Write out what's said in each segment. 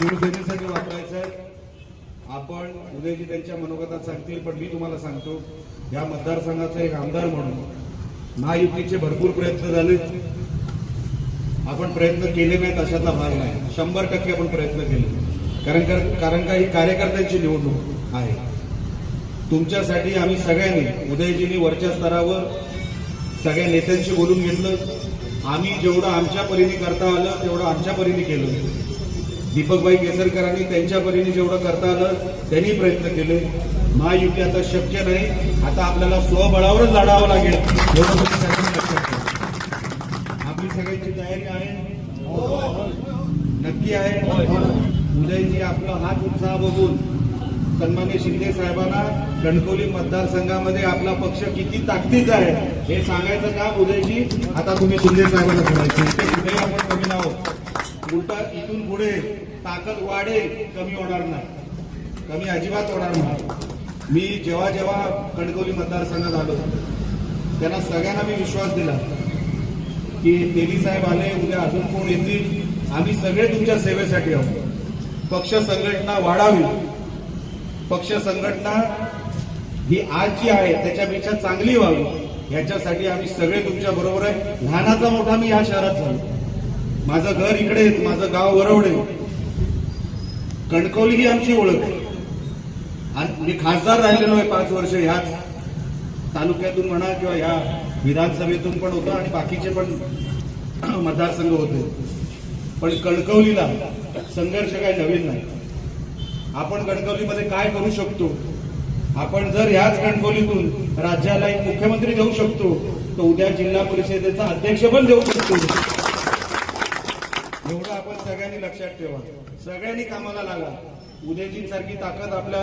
शिवसेनेसाठी वापरायचं आहे. आपण उदयजी त्यांच्या मनोगतात सांगतील पण मी तुम्हाला सांगतो या मतदारसंघाचा एक आमदार म्हणून महायुतीचे भरपूर प्रयत्न झाले. आपण प्रयत्न केले नाहीत अशातला भाग नाही. शंभर टक्के आपण प्रयत्न केले. कारण का- कारण का ही कार्यकर्त्यांची निवडणूक आहे. तुमच्यासाठी आम्ही सगळ्यांनी उदयजींनी वरच्या स्तरावर सगळ्या नेत्यांशी बोलून घेतलं. आम्ही जेवढं आमच्या परीने करता आलं तेवढं आमच्या परीने केलं. दीपकबाई केसरकरांनी त्यांच्या परीने जेवढं करता आलं त्यांनी प्रयत्न केले. महायुती आता शक्य नाही. आता आपल्याला स्वबळावरच लढावं लागेल. एवढं आपली सगळ्यांची तयारी आहे. नक्की आहे. उदयजी आपला हाच उत्साह बघून सन्मान्य शिंदे साहेबांना कणकवली मतदारसंघामध्ये आपला पक्ष किती ताकदीचा आहे हे सांगायचं काम उदयजी. आता तुम्ही शिंदे साहेबांना करायचं कुठेही आपण कमी नाव उलटा इथून पुढे ताकद वाढेल कमी होणार नाही. कमी अजिबात होणार नाही. मी जेव्हा जेव्हा कणकवली मतदारसंघात आलो त्यांना सगळ्यांना मी विश्वास दिला की तेली साहेब आले उद्या अजून कोण येतील? आम्ही सगळे तुमच्या सेवेसाठी आहोत. पक्ष संघटना वाढावी. पक्ष संघटना ही आज जी आहे त्याच्यापेक्षा चांगली व्हावी. याच्यासाठी आम्ही सगळे तुमच्या बरोबर आहे. लहानाचा मोठा मी या शहरात झालो. माझं घर इकडे माझं गाव वरवडे कणकवली ही आमची ओळख आहे. मी खासदार राहिलेलो आहे पाच वर्ष ह्याच तालुक्यातून म्हणा किंवा ह्या विधानसभेतून पण होतं आणि बाकीचे पण मतदारसंघ होते. पण कणकवलीला संघर्ष काही नवीन नाही. आपण कणकवलीमध्ये काय करू शकतो? आपण जर ह्याच कणकवलीतून राज्याला एक मुख्यमंत्री देऊ शकतो तर उद्या जिल्हा परिषदेचा अध्यक्ष पण देऊ शकतो. एवढं आपण सगळ्यांनी लक्षात ठेवा. सगळ्यांनी कामाला लागा. उदयजींसारखी ताकद आपल्या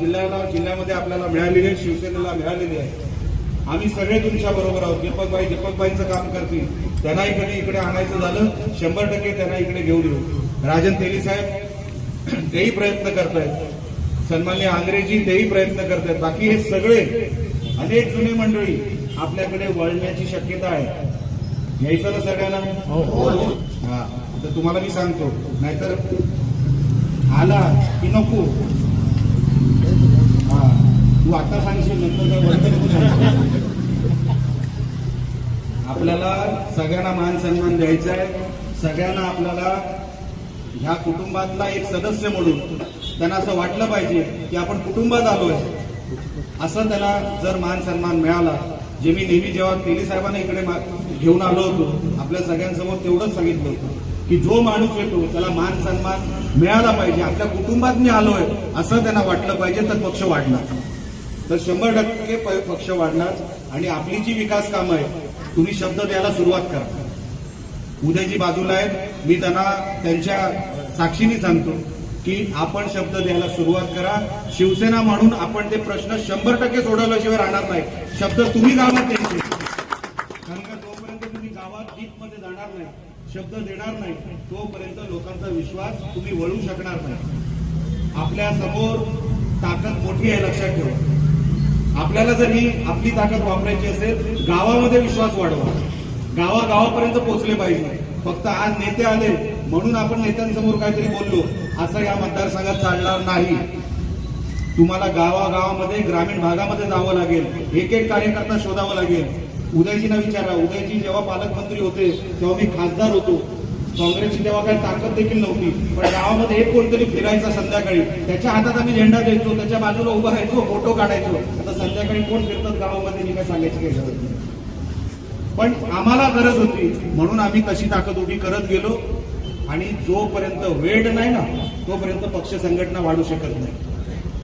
जिल्ह्याला जिल्ह्यामध्ये आपल्याला मिळालेली आहे शिवसेनेला मिळालेली आहे. आम्ही सगळे तुमच्या बरोबर आहोत. दीपकबाई दीपकबाईंचं काम करतील. त्यांना इकडे इकडे आणायचं झालं शंभर टक्के त्यांना इकडे घेऊन येऊ. राजन तेली साहेब तेही प्रयत्न करतायत. सन्मान्य आंग्रेजी तेही प्रयत्न करतायत. बाकी हे सगळे अनेक जुने मंडळी आपल्याकडे वळण्याची शक्यता आहे. यायचं ना सगळ्यांना? हा तर तुम्हाला मी सांगतो. नाहीतर आला की नको. हा तू आता सांगशील नंतर. आपल्याला सगळ्यांना मान सन्मान द्यायचा आहे. सगळ्यांना आपल्याला ह्या कुटुंबातला एक सदस्य म्हणून त्यांना असं वाटलं पाहिजे की आपण कुटुंबात आलोय असं त्याला जर मान सन्मान मिळाला जे मी नेहमी जेव्हा तेली साहेबांना इकडे घेऊन आलो होतो. आपल्या सगळ्यांसमोर तेवढंच सांगितलं होतं की जो माणूस येतो त्याला मान सन्मान मिळाला पाहिजे. आपल्या कुटुंबात मी आलोय असं त्यांना वाटलं पाहिजे तर पक्ष वाढणार. तर शंभर टक्के प- पक्ष वाढणार. आणि आपली जी विकास कामं आहेत तुम्ही शब्द द्यायला सुरुवात करा. उदयजी बाजूला आहेत मी त्यांना त्यांच्या साक्षीने सांगतो की आपण शब्द द्यायला सुरुवात करा. शिवसेना म्हणून आपण ते प्रश्न शंभर टक्के सोडवल्याशिवाय राहणार नाही. शब्द तुम्ही गावात त्यांचे डीप नाही शब्द देणार नाही तोपर्यंत लोकांचा विश्वास तुम्ही वळू शकणार नाही. आपल्यासमोर ताकद मोठी आहे लक्षात ठेवा. आपल्याला जर ही आपली ताकद वापरायची असेल गावामध्ये विश्वास वाढवा. गावागावापर्यंत पोहोचले पाहिजे. फक्त आज नेते आले म्हणून आपण नेत्यांसमोर काहीतरी बोललो असं या मतदारसंघात चालणार नाही. तुम्हाला गावागावामध्ये ग्रामीण भागामध्ये जावं लागेल एक एक कार्यकर्ता शोधावं लागेल. उदयजींना विचारा. उदयजी जेव्हा पालकमंत्री होते तेव्हा मी खासदार होतो. काँग्रेसची तेव्हा काही ताकद देखील नव्हती. पण गावामध्ये एक कोणतरी फिरायचा संध्याकाळी. त्याच्या हातात आम्ही झेंडा द्यायचो त्याच्या बाजूला उभा राहायचो फोटो काढायचो. आता संध्याकाळी कोण फिरतात गावामध्ये मी काय सांगायची काही गरज नाही. पण आम्हाला गरज होती. म्हणून आम्ही तशी ताकद उभी करत गेलो. आणि जोपर्यंत वेळ नाही ना तोपर्यंत पक्ष संघटना वाढू शकत नाही.